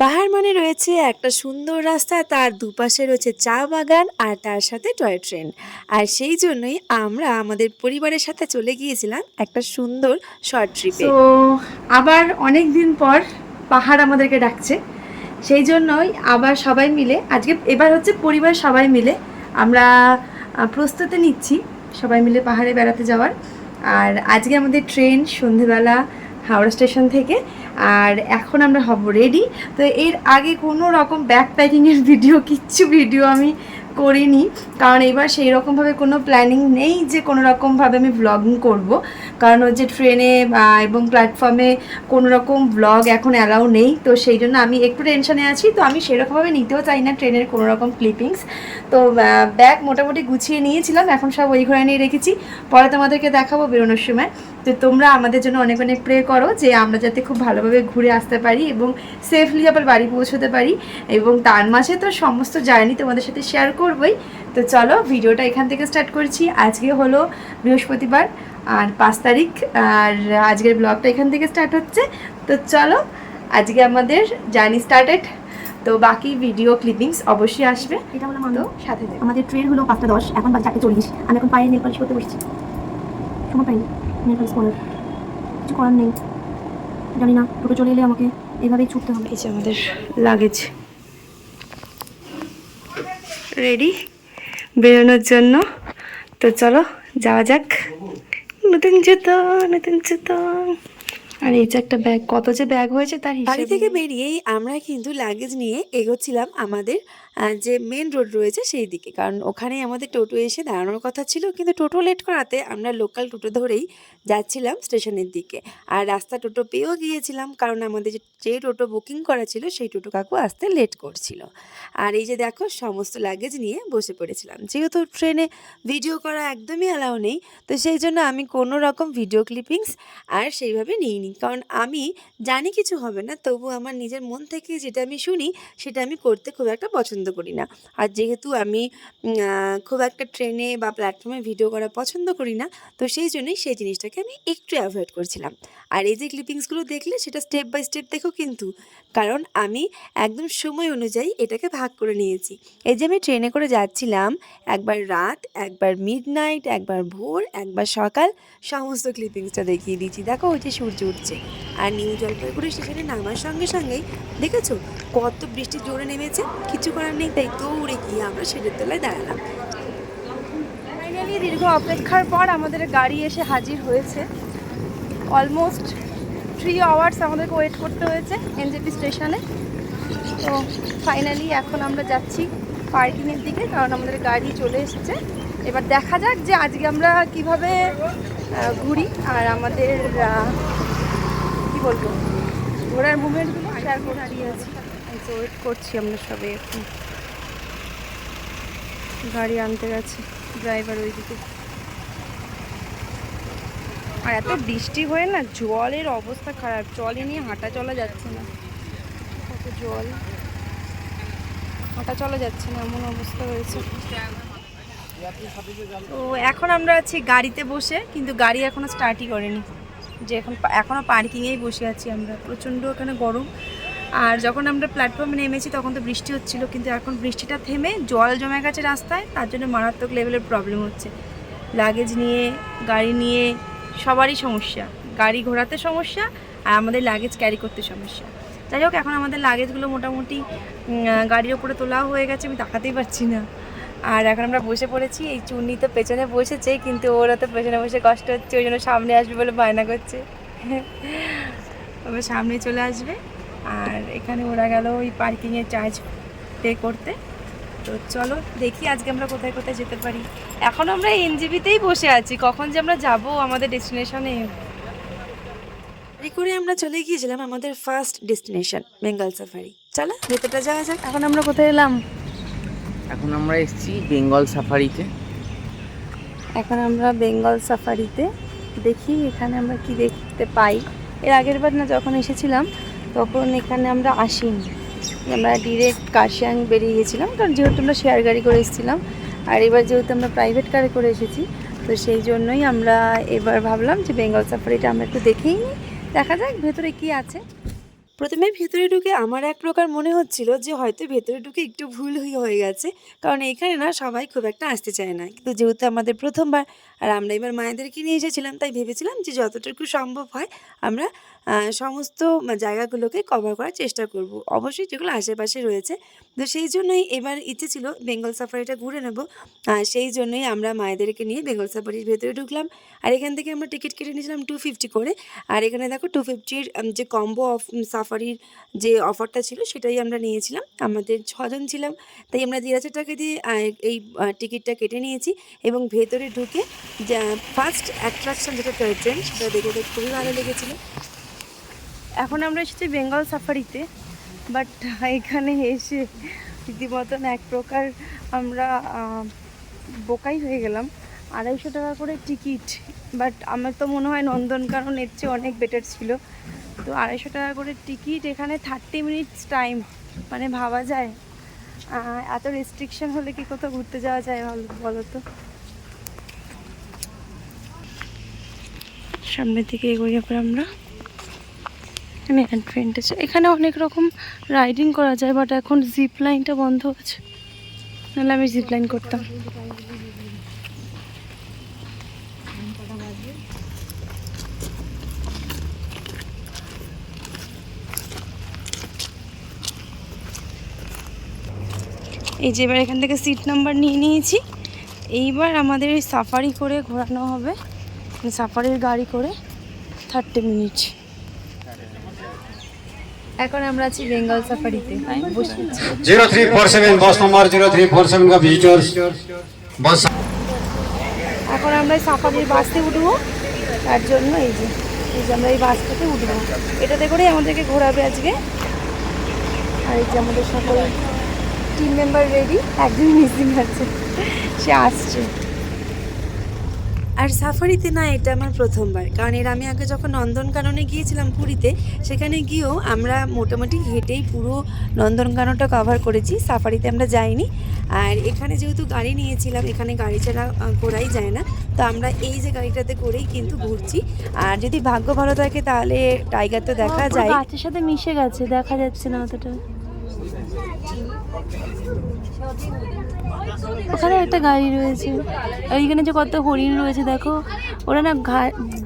পাহাড় মানে রয়েছে একটা সুন্দর রাস্তা, তার দুপাশে রয়েছে চা বাগান আর তার সাথে টয় ট্রেন। আর সেই জন্যই আমরা আমাদের পরিবারের সাথে চলে গিয়েছিলাম একটা সুন্দর শর্ট ট্রিপে তো আবার অনেক দিন পর পাহাড় আমাদেরকে ডাকছে। সেই জন্যই আবার সবাই মিলে, আজকে এবার হচ্ছে পরিবার সবাই মিলে আমরা প্রস্তুতি নিচ্ছি সবাই মিলে পাহাড়ে বেড়াতে যাওয়ার। আর আজকে আমাদের ট্রেন সন্ধেবেলা হাওড়া স্টেশন থেকে। আর এখন আমরা হব রেডি তো এর আগে কোনো রকম ব্যাক প্যাকিংয়ের ভিডিও কিচ্ছু ভিডিও আমি করিনি। কারণ এবার সেই রকমভাবে কোনো প্ল্যানিং নেই যে কোনো রকমভাবে আমি ব্লগিং করব। কারণ হচ্ছে ট্রেনে এবং প্ল্যাটফর্মে কোনো রকম ব্লগ এখন অ্যালাউ নেই। তো সেই জন্য আমি একটু টেনশনে আছি। তো আমি সেরকমভাবে নিতেও চাই না ট্রেনের কোনো রকম ক্লিপিংস তো ব্যাগ মোটামুটি গুছিয়ে নিয়েছিলাম। এখন সব ওই ঘরে নিয়ে রেখেছি। পরে তোমাদেরকে দেখাবো বেরোনোর সময়। তো তোমরা আমাদের জন্য অনেক অনেক প্রে করো যে আমরা যাতে খুব ভালোভাবে ঘুরে আসতে পারি এবং সেফলি আবার বাড়ি পৌঁছতে পারি এবং তার মাঝে তো সমস্ত জার্নি তোমাদের সাথে শেয়ার করবই। তো চলো ভিডিওটা এখান থেকে স্টার্ট করছি। আজকে হলো বৃহস্পতিবার আর পাঁচ তারিখ আর আজকের ব্লগটা এখান থেকে স্টার্ট হচ্ছে। তো চলো আজকে আমাদের জার্নি স্টার্টেড তো বাকি ভিডিও ক্লিপিংস অবশ্যই আসবে। এটা হলো মানো সাথে আমাদের ট্রেন হলো পাঁচটা দশ এখন বাজে চারটে চল্লিশ। আমি এখন পায়ে নেল পালিশ করতে বসছি। সময় পাইনি। কিছু করার নেই। জানি না টোটো চলে এলে আমাকে এভাবেই ছুটতে হবে। এই যে আমাদের লাগেজ। রেডি বেরোনোর জন্য? তো চলো যাওয়া যাক। নতুন জুতো নতুন জুতো। আর এই যে একটা ব্যাগ কত যে ব্যাগ হয়েছে তার বাড়ি থেকে বেরিয়েই আমরা কিন্তু লাগেজ নিয়ে এগোচ্ছিলাম আমাদের যে মেন রোড রয়েছে সেই দিকে। কারণ ওখানেই আমাদের টোটো এসে দাঁড়ানোর কথা ছিল, কিন্তু টোটো লেট করাতে আমরা লোকাল টোটো ধরেই যাচ্ছিলাম স্টেশনের দিকে। আর রাস্তা টোটো পেয়েও গিয়েছিলাম, কারণ আমাদের যে টোটো বুকিং করা ছিল, সেই টোটো কাকু আসতে লেট করছিল। আর এই যে দেখো, সমস্ত লাগেজ নিয়ে বসে পড়েছিলাম। যেহেতু ট্রেনে ভিডিও করা একদমই অ্যালাউ নেই, তো সেই জন্য আমি কোনো রকম ভিডিও ক্লিপিংস আর সেইভাবে নিইনি। কারণ আমি জানি কিছু হবে না, তবু আমার নিজের মন থেকে যেটা আমি শুনি, সেটা আমি করতে খুব একটা পছন্দ করি না। আর যেহেতু আমি খুব একটা ট্রেনে বা প্ল্যাটফর্মে ভিডিও করা পছন্দ করি না, তো সেই জন্যই সেই জিনিসটাকে আমি একটু অ্যাভয়েড করছিলাম। আর এই যে ক্লিপিংসগুলো দেখলে সেটা স্টেপ বাই স্টেপ দেখো কিন্তু কারণ আমি একদম সময় অনুযায়ী এটাকে ভাগ করে নিয়েছি। এই যে আমি ট্রেনে করে যাচ্ছিলাম, একবার রাত, একবার মিড নাইট একবার ভোর, একবার সকাল, সমস্ত ক্লিপিংসটা দেখিয়ে দিচ্ছি দেখো, ওই যে সূর্য উঠছে। আর নিউ জলপাইগুড়ি স্টেশনে নামার সঙ্গে সঙ্গেই দেখেছ? কত বৃষ্টি জোরে নেমেছে, কিছু করার নেই, তাই দৌড়ে গিয়ে আমরা সেটার তলায় দাঁড়ালাম। দীর্ঘ অপেক্ষার পর আমাদের গাড়ি এসে হাজির হয়েছে। অলমোস্ট থ্রি আওয়ার্স আমাদেরকে ওয়েট করতে হয়েছে এনজেপি স্টেশনে তো ফাইনালি এখন আমরা যাচ্ছি পার্কিংয়ের দিকে, কারণ আমাদের গাড়ি চলে এসেছে। এবার দেখা যাক যে আজকে আমরা কীভাবে ঘুরি। আর আমাদের কি বলব? ঘোরার মুভমেন্টগুলো শেয়ার করে দাঁড়িয়ে আছি ওয়েট করছি আমরা সবাই এখন। গাড়ি আনতে গেছে ড্রাইভার ওইদিকে। আর এত বৃষ্টি হয়ে না জলের অবস্থা খারাপ জলে নিয়ে হাঁটা চলা যাচ্ছে না। কত জল। হাঁটা চলা যাচ্ছে না, এমন অবস্থা হয়েছে। তো এখন আমরা আছি গাড়িতে বসে, কিন্তু গাড়ি এখনও স্টার্টই করেনি। যে এখন এখনও পার্কিংয়েই বসে আছি আমরা। প্রচণ্ড ওখানে গরম। আর যখন আমরা প্ল্যাটফর্মে নেমেছি, তখন তো বৃষ্টি হচ্ছিল, কিন্তু এখন বৃষ্টিটা থেমে জল জমে গেছে রাস্তায়, তার জন্য মারাত্মক লেভেলের প্রবলেম হচ্ছে। লাগেজ নিয়ে, গাড়ি নিয়ে সবারই সমস্যা। গাড়ি ঘোরাতে সমস্যা আর আমাদের লাগেজ ক্যারি করতে সমস্যা। যাই হোক, এখন আমাদের লাগেজগুলো মোটামুটি গাড়ির ওপরে তোলাও হয়ে গেছে, আমি তাকাতেই পারছি না। আর এখন আমরা বসে পড়েছি, এই চুন্নি তো পেছনে বসেছে, কিন্তু ওরা তো পেছনে বসে কষ্ট হচ্ছে, ওই জন্য সামনে আসবে বলে বায়না করছে। তবে সামনে চলে আসবে, আর এখানে ওরা গেল ওই পার্কিংয়ের চার্জ পে করতে। তো চলো দেখি আজকে আমরা কোথায় কোথায় যেতে পারি। এখন আমরা এনজিবিতেই বসে আছি কখন যে আমরা যাব আমাদের ডেস্টিনেশনে? গাড়ি করে আমরা চলে গিয়েছিলাম আমাদের ফার্স্ট ডেস্টিনেশন বেঙ্গল সাফারি চলো ভেতরটা যাওয়া যাক। এখন আমরা কোথায় এলাম? এখন আমরা এসেছি বেঙ্গল সাফারিতে এখন আমরা বেঙ্গল সাফারিতে দেখি এখানে আমরা কি দেখতে পাই। এর আগের বার না যখন এসেছিলাম তখন এখানে আমরা আসিনি। আমরা ডিরেক্ট কাশিয়াং বেরিয়ে গেছিলাম, কারণ যেহেতু আমরা শেয়ার গাড়ি করে এসেছিলাম, আর এবার যেহেতু আমরা প্রাইভেট কারে করে এসেছি, তো সেই জন্যই আমরা এবার ভাবলাম যে বেঙ্গল সাফারিটা আমরা একটু দেখেই নিই, দেখা যাক ভেতরে কি আছে। প্রথমে ভেতরে ঢুকে আমার এক প্রকার মনে হচ্ছিল যে হয়তো ভেতরে ঢুকে একটু ভুল হয়ে গেছে, কারণ এখানে না সবাই খুব একটা আসতে চায় না। কিন্তু যেহেতু আমাদের প্রথমবার, আর আমরা এবার মায়েদেরকে নিয়ে এসেছিলাম, তাই ভেবেছিলাম যে যতটুকু সম্ভব হয় আমরা সমস্ত জায়গাগুলোকে কভার করার চেষ্টা করব। অবশ্যই যেগুলো আশেপাশে রয়েছে। তো সেই জন্যই এবার ইচ্ছে ছিল বেঙ্গল সাফারিটা ঘুরে নেব। সেই জন্যই আমরা মায়েদেরকে নিয়ে বেঙ্গল সাফারির ভেতরে ঢুকলাম। আর এখান থেকে আমরা টিকিট কেটে নিয়েছিলাম টু ফিফটি করে। আর এখানে দেখো টু ফিফটির যে কম্বো অফ সাফারির যে অফারটা ছিল সেটাই আমরা নিয়েছিলাম। আমাদের ছজন ছিলাম। তাই আমরা দেড় হাজার টাকা দিয়ে এই টিকিটটা কেটে নিয়েছি এবং ভেতরে ঢুকে ফার্স্ট অ্যাট্রাকশন যেটা টয় ট্রেন সেটা দেখে খুবই ভালো লেগেছিলো। এখন আমরা এসেছি বেঙ্গল সাফারিতে বাট এখানে এসে রীতিমতন এক প্রকার আমরা বোকাই হয়ে গেলাম। আড়াইশো টাকা করে টিকিট বাট আমার তো মনে হয় নন্দনকানন এর চেয়ে অনেক বেটার ছিল। তো আড়াইশো টাকা করে টিকিট, এখানে থার্টি মিনিটস টাইম মানে ভাবা যায়। এত রেস্ট্রিকশন হলে কি কোথাও ঘুরতে যাওয়া যায় ভালো বলো তো? সামনের দিকে এগোই এবার আমরা। আমি অ্যাডভেন্টেজ এখানে অনেক রকম রাইডিং করা যায় বাট এখন জিপ লাইনটা বন্ধ আছে। নাহলে আমি জিপ লাইন করতাম। এই যে এবার এখান থেকে সিট নাম্বার নিয়ে নিয়েছি। এইবার আমাদের সাফারি করে ঘোরানো হবে। সাফারির গাড়ি করে থার্টি মিনিট এখন আমরা আছি Bengal সাফারিতে। Zero three four seven bus number zero three four seven কা বাস এখন আমরা সাফারি বাসে উঠবো। তার জন্য এই যে এই যে আমরা এই বাসটাতে উঠবো। এটাতে করেই আমাদেরকে ঘোরাবে আজকে। আর এই যে আমাদের সকল টিম মেম্বার রেডি একজন মিসিং আছে। সে আসছে। আর সাফারিতে না এটা আমার প্রথমবার। কারণ এর আমি আগে যখন নন্দনকাননে গিয়েছিলাম পুরীতে সেখানে গিয়েও আমরা মোটামুটি হেঁটেই পুরো নন্দনকাননটা কভার করেছি। সাফারিতে আমরা যাইনি। আর এখানে যেহেতু গাড়ি নিয়েছিলাম এখানে গাড়ি ছাড়া ঘোরাই যায় না। তো আমরা এই যে গাড়িটাতে করেই কিন্তু ঘুরছি। আর যদি ভাগ্য ভালো থাকে তাহলে টাইগার তো দেখা যায়। গাছের সাথে মিশে গেছে দেখা যাচ্ছে না অতটা। ওখানে একটা গাড়ি রয়েছে। আর এখানে যে কত হরিণ রয়েছে, দেখো। ওরা না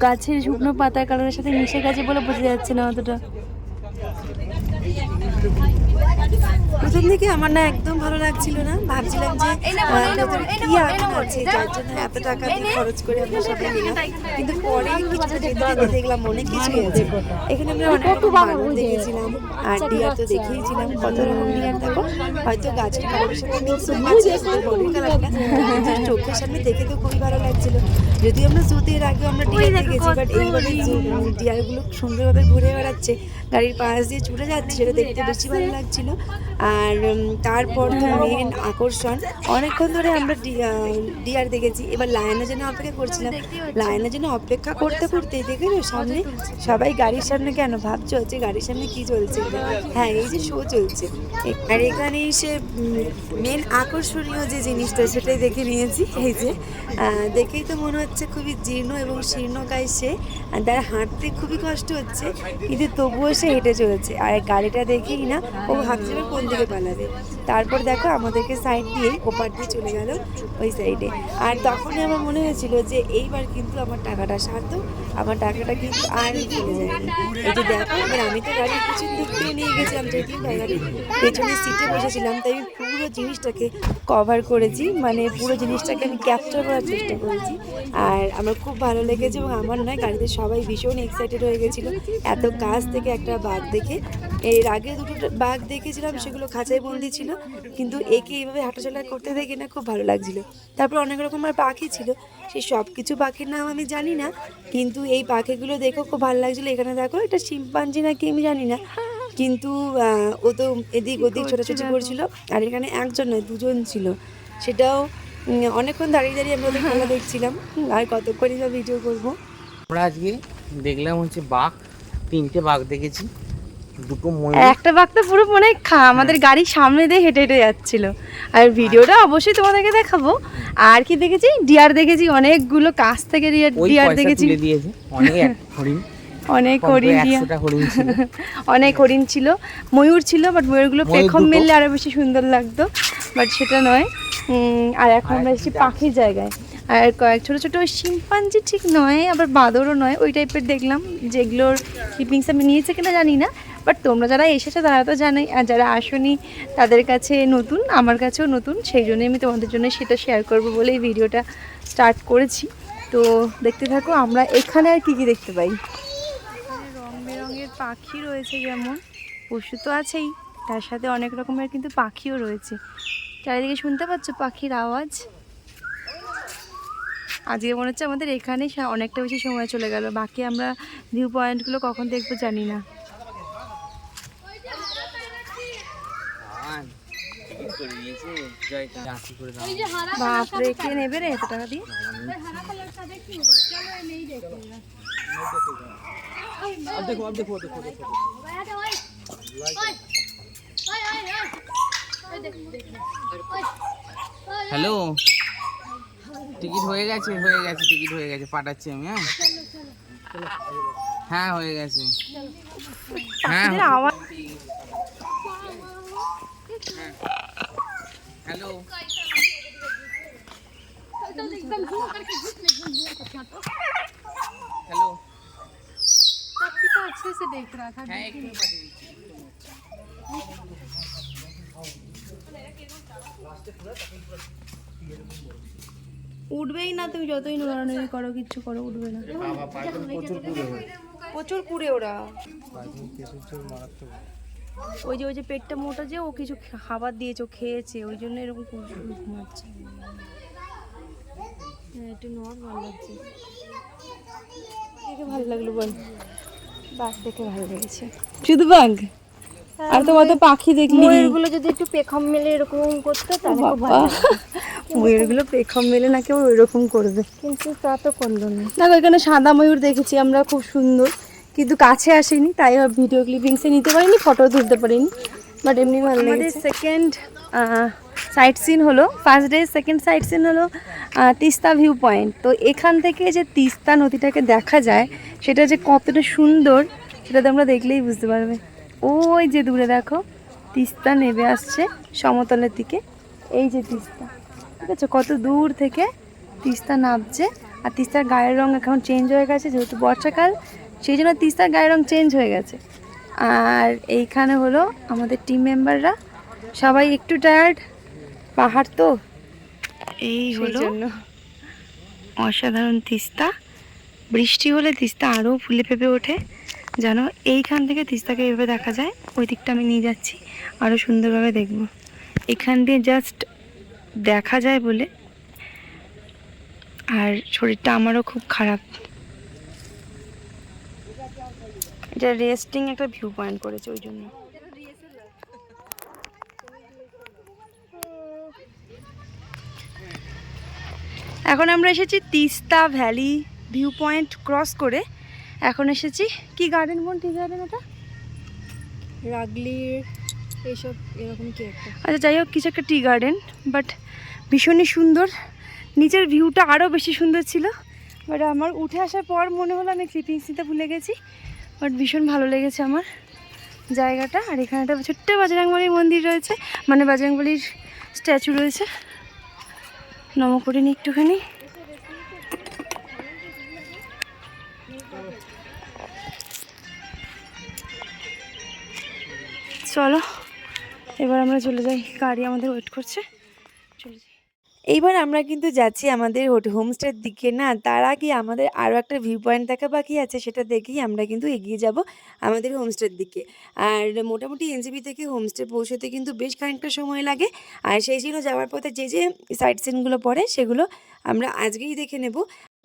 গাছের শুকনো পাতার কালারের সাথে মিশে গেছে বলে বোঝা যাচ্ছে না অতটা। প্রথম দিকে আমার না একদম ভালো লাগছিল না। ভাবছিলাম যে কি আগুন আছে যার জন্য এত টাকা দিয়ে খরচ করে আমরা সবাই নিলাম কিন্তু পরে কিছুটা যেতে দেখলাম অনেক কিছুই আছে। এখানে আমরা অনেক রকম বানর দেখেছিলাম। আর ডিয়ার তো দেখেইছিলাম কত রকম ডিয়ার দেখো হয়তো গাছের কালারের সাথে মিক্স কিন্তু চোখের সামনে দেখে তো খুবই ভালো লাগছিল। যদিও আমরা জুতে এর আগেও আমরা ডিয়ার দেখেছি বাট এইভাবে ডিয়ারগুলো সুন্দরভাবে ঘুরে বেড়াচ্ছে। গাড়ির পাশ দিয়ে ছুটে যাচ্ছে সেটা দেখতে বেশি ভালো লাগছিল। আর তারপর তো মেন আকর্ষণ। অনেকক্ষণ ধরে আমরা ডিয়ার দেখেছি। এবার লায়নের জন্য অপেক্ষা করছিলাম লায়নের জন্য অপেক্ষা করতে করতে দেখে সামনে সবাই গাড়ির সামনে কেন ভাবছ? যে গাড়ির সামনে কি চলছে? হ্যাঁ এই যে শো চলছে। আর এখানে এসে মেন আকর্ষণীয় যে জিনিসটা সেটাই দেখে নিয়েছি। এই যে দেখেই তো মনে হচ্ছে খুবই জীর্ণ এবং শীর্ণ শীর্ণকায় সে। তার হাঁটতে খুবই কষ্ট হচ্ছে, কিন্তু তবুও সে হেঁটে চলেছে। আর গাড়িটা দেখেই না, ও ভাবছিল কোন দিকে পালাবে? তারপর দেখো আমাদেরকে সাইড দিয়ে ওপার দিয়ে চলে গেল ওই সাইডে আর তখনই আমার মনে হয়েছিল যে এইবার কিন্তু আমার টাকাটা সারতো আমার টাকাটা কিন্তু আর চলে যায়নি। এই যে দেখো, এবার আমি তো গাড়ির পিছন দিক দিয়ে নিয়ে গেছিলাম যেহেতু গাড়ির পেছনের সিটে বসেছিলাম, তাই আমি পুরো জিনিসটাকে কভার করেছি মানে পুরো জিনিসটাকে আমি ক্যাপচার করার চেষ্টা করেছি। আর আমার খুব ভালো লেগেছে এবং আমার নয়, গাড়িতে সবাই ভীষণ এক্সাইটেড হয়ে গেছিল। এত কাছ থেকে একটা বাঘ দেখে, এর আগে দুটো বাঘ দেখেছিলাম, সেগুলো খাঁচায় বন্দি ছিল, কিন্তু একে এইভাবে হাঁটাচলা করতে দেখে না খুব ভালো লাগছিল। তারপর অনেক রকমের পাখি ছিল সেই সব কিছু পাখির নাম আমি জানি না, কিন্তু এই পাখিগুলো দেখেও খুব ভালো লাগছিল। এখানে দেখো, এটা শিম্পাঞ্জি না কি আমি জানি না। কিন্তু ও তো এদিক ওদিক ছোটাছুটি করছিল। আর এখানে একজন নয় দুজন ছিল। সেটাও অনেকক্ষণ দাঁড়িয়ে দাঁড়িয়ে আমরা ওদের খেলা দেখছিলাম। আর কতক্ষণই বা ভিডিও করব? আমরা আজকে দেখলাম হচ্ছে বাঘ। তিনটে বাঘ দেখেছি। দুটো ময়ূর। একটা বাঘ তো পুরো মনে খা আমাদের গাড়ির সামনে দিয়ে হেঁটে হেঁটে যাচ্ছিল। আর ভিডিওটা অবশ্যই তোমাদেরকে দেখাবো। আর কি দেখেছি? ডিয়ার দেখেছি অনেকগুলো কাছ থেকে ডিয়ার দেখেছি। দিয়েছে। অনেক হরিণ। অনেক হরিণ অনেক হরিণ ছিল। ময়ূর ছিল বাট ময়ূরগুলো ময়ূর পেখম। মেললে আরও বেশি সুন্দর লাগতো। বাট সেটা নয়। আর এখন আমরা এসেছি পাখির জায়গায়। আর কয়েক ছোট ছোট শিম্পাঞ্জি ঠিক নয় আবার বাঁদরও নয়। ওই টাইপের দেখলাম যেগুলোর ক্লিপিংস আমি নিয়েছে কিনা জানি না। বাট তোমরা যারা এসেছ তারা তো জানোই। আর যারা আসনি তাদের কাছে নতুন আমার কাছেও নতুন। সেই জন্যই আমি তোমাদের জন্য সেটা শেয়ার করব বলে এই ভিডিওটা স্টার্ট করেছি। তো দেখতে থাকো আমরা এখানে আর কী কী দেখতে পাই? পাখি রয়েছে যেমন পশু তো আছেই তার সাথে অনেক রকমের কিন্তু পাখিও রয়েছে। চারিদিকে শুনতে পাচ্ছ পাখির আওয়াজ? আজকে মনে হচ্ছে আমাদের এখানেই সা- অনেকটা বেশি সময় চলে গেল বাকি আমরা ভিউ পয়েন্টগুলো কখন দেখব জানি না। বাপরে কে নেবে রে এত টাকা দিয়ে? হ্যালো টিকিট হয়ে গেছে হয়ে গেছে টিকিট হয়ে গেছে, পাঠাচ্ছি আমি হ্যাঁ? হ্যাঁ হয়ে গেছে। হ্যাঁ পাখিদের আওয়াজ হ্যালো হ্যালো হ্যাঁ একটু পাঠিয়ে দিচ্ছি উঠবেই না তুমি যতই নড়ানড়ি করো কিচ্ছু করো উঠবে না। প্রচুর পুড়ে ওরা। ওই যে ওই যে পেটটা মোটা যে ও কিছু খাবার দিয়েছে ও খেয়েছে ওই জন্য এরকম ঘুমাচ্ছে। হ্যাঁ একটু নর্মাল লাগছে। দেখে ভালো লাগল বল। বাঘ দেখে ভালো লেগেছে। শুধু বাঘ? আর তোমার তো পাখি দেখলি? ময়ূরগুলো যদি একটু পেখম মেলে এরকম করতো তাহলে খুব ভালো ময়ূরগুলো পেখম মেলে না কেউ ওইরকম করবে? কিন্তু তা তো করল না। দেখো এখানে সাদা ময়ূর দেখেছি আমরা খুব সুন্দর। কিন্তু কাছে আসেনি তাই ভিডিও ক্লিপিংসে নিতে পারিনি ফটো তুলতে পারিনি। বাট এমনি ভালো আমাদের সেকেন্ড সাইট সিন হলো first day second site scene হলো তিস্তা ভিউ পয়েন্ট তো এখান থেকে যে তিস্তা নদীটাকে দেখা যায়, সেটা যে কতটা সুন্দর, সেটা তোমরা দেখলেই বুঝতে পারবে। ওই যে দূরে দেখো, তিস্তা নেমে আসছে সমতলের দিকে। এই যে তিস্তা, ঠিক আছে? কত দূর থেকে তিস্তা নামছে, আর তিস্তার গায়ের রং এখন চেঞ্জ হয়ে গেছে, যেহেতু বর্ষাকাল, সেই জন্য তিস্তার গায়ের রং চেঞ্জ হয়ে গেছে। আর এইখানে হলো আমাদের টিম মেম্বাররা সবাই একটু টায়ার্ড পাহাড় তো? এই হলো অসাধারণ তিস্তা। বৃষ্টি হলে তিস্তা আরও ফুলে ফেপে ওঠে। যেন এইখান থেকে তিস্তাকে এভাবে দেখা যায় ওই দিকটা আমি নিয়ে যাচ্ছি আরও সুন্দরভাবে দেখব। এখান দিয়ে জাস্ট দেখা যায় বলে। আর শরীরটা আমারও খুব খারাপ। এটা রেস্টিং একটা ভিউ পয়েন্ট করেছে ওই জন্য। এখন আমরা এসেছি Teesta valley view point cross করে। এখন এসেছি কি গার্ডেন বোন টি গার্ডেন ওটা রাগলির এইসব এরকম কি একটা? আচ্ছা যাই হোক কিছু একটা টি গার্ডেন বাট ভীষণই সুন্দর। নিচের ভিউটা আরও বেশি সুন্দর ছিল। বাট আমার উঠে আসার পর মনে হলো আমি ক্লিপিংস নিতে ভুলে গেছি। বাট ভীষণ ভালো লেগেছে আমার জায়গাটা। আর এখানে একটা ছোট্ট বাজরাংবলির মন্দির রয়েছে। মানে বাজরাংবলির স্ট্যাচু রয়েছে। নম করিনি একটুখানি। চলো এবার আমরা চলে যাই। গাড়ি আমাদের ওয়েট করছে। চলে যাই। এইবার আমরা কিন্তু যাচ্ছি আমাদের হোমস্টের দিকে না, তার আগে আমাদের আরও একটা ভিউ পয়েন্ট দেখা বাকি আছে, সেটা দেখেই আমরা কিন্তু এগিয়ে যাব আমাদের হোমস্টের দিকে। আর মোটামুটি এনজিবি থেকে হোমস্টে পৌঁছতে কিন্তু বেশ খানিকটা সময় লাগে। আর সেই জন্য যাওয়ার পথে যে যে সাইট সিনগুলো পড়ে, সেগুলো আমরা আজকেই দেখে নেব।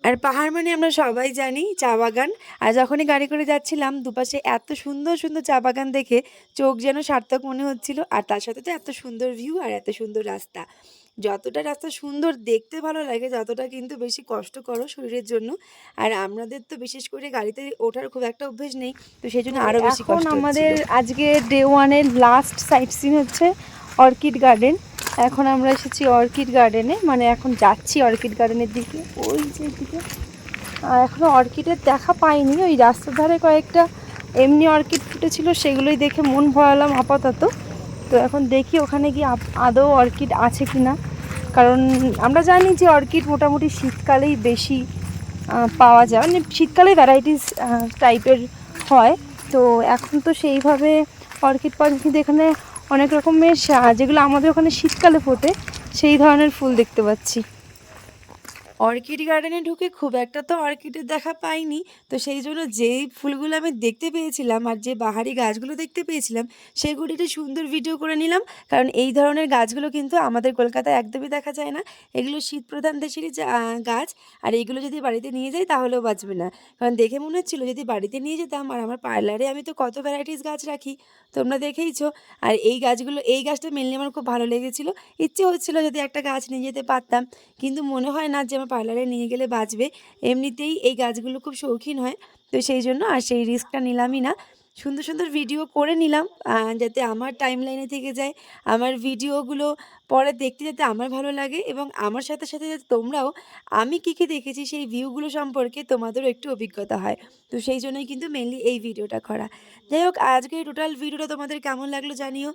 আর পাহাড় মানে আমরা সবাই জানি চা বাগান। আর যখনই গাড়ি করে যাচ্ছিলাম দুপাশে এত সুন্দর সুন্দর চা বাগান দেখে চোখ যেন সার্থক মনে হচ্ছিল। আর তার সাথে তো এত সুন্দর ভিউ আর এত সুন্দর রাস্তা। যতটা রাস্তা সুন্দর দেখতে ভালো লাগে যতটা কিন্তু বেশি কষ্টকরও শরীরের জন্য। আর আমাদের তো বিশেষ করে গাড়িতে ওঠার খুব একটা অভ্যেস নেই তো সেই জন্য আরও বেশি এখন আমাদের আজকে ডে ওয়ানের লাস্ট সাইট সিন হচ্ছে। Orchid garden. এখন আমরা এসেছি অর্কিড গার্ডেনে। মানে এখন যাচ্ছি অর্কিড গার্ডেনের দিকে। ওই যে দিকে এখনও অর্কিডের দেখা পাইনি। ওই রাস্তার ধারে কয়েকটা এমনি অর্কিড ফুটেছিল, সেগুলোই দেখে মন ভরালাম আপাতত। তো এখন দেখি ওখানে গিয়ে আদৌ অর্কিড আছে কি না কারণ আমরা জানি যে অর্কিড মোটামুটি শীতকালেই বেশি পাওয়া যায়। মানে শীতকালে ভ্যারাইটিস টাইপের হয়। তো এখন তো সেইভাবে অর্কিড পাওয়া কিন্তু এখানে অনেক রকমের যেগুলো আমাদের ওখানে শীতকালে ফোটে সেই ধরনের ফুল দেখতে পাচ্ছি। অর্কিড গার্ডেনে ঢুকে খুব একটা তো অর্কিডের দেখা পাইনি। তো সেই জন্য যেই ফুলগুলো আমি দেখতে পেয়েছিলাম আর যে বাহারি গাছগুলো দেখতে পেয়েছিলাম, সেগুলি একটু সুন্দর ভিডিও করে নিলাম। কারণ এই ধরনের গাছগুলো কিন্তু আমাদের কলকাতায় একদমই দেখা যায় না। এগুলো শীত প্রধান দেশেরই গাছ। আর এইগুলো যদি বাড়িতে নিয়ে যাই তাহলেও বাঁচবে না। কারণ দেখে মনে হচ্ছিল যদি বাড়িতে নিয়ে যেতাম আর আমার পার্লারে আমি তো কত ভ্যারাইটিস গাছ রাখি, তোমরা দেখেইছো। আর এই গাছগুলো, এই গাছটা মেনলি আমার খুব ভালো লেগেছিলো। ইচ্ছে হচ্ছিল যদি একটা গাছ নিয়ে যেতে পারতাম। কিন্তু মনে হয় না যে আমার পার্লারে নিয়ে গেলে বাঁচবে। এমনিতেই এই গাছগুলো খুব শৌখিন হয়, তো সেই জন্য আর সেই রিস্কটা নিলামই না। সুন্দর সুন্দর ভিডিও করে নিলাম যাতে আমার টাইম লাইনে থেকে যায়। আমার ভিডিওগুলো পরে দেখতে যাতে আমার ভালো লাগে এবং আমার সাথে সাথে যাতে তোমরাও, আমি কী কী দেখেছি সেই ভিউগুলো সম্পর্কে তোমাদেরও একটু অভিজ্ঞতা হয়। তো সেই জন্যই কিন্তু মেনলি এই ভিডিওটা করা। যাই হোক আজকে টোটাল ভিডিওটা তোমাদের কেমন লাগল জানিও।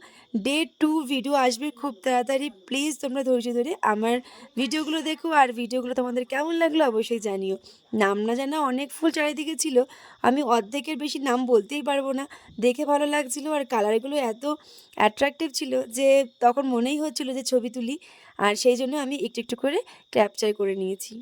ডে টু ভিডিও আসবে খুব তাড়াতাড়ি। প্লিজ তোমরা ধৈর্য ধরে আমার ভিডিওগুলো দেখো আর ভিডিওগুলো তোমাদের কেমন লাগল অবশ্যই জানিও। নাম না জানা অনেক ফুল চারিদিকে ছিল। আমি অর্ধেকের বেশি নাম বলতেই পারব না। দেখে ভালো লাগছিল আর কালারগুলো এত অ্যাট্রাকটিভ ছিল যে তখন মনেই হচ্ছিল যে ছবি তুলি। আর সেই জন্য আমি একটু একটু করে ক্যাপচার করে নিয়েছি।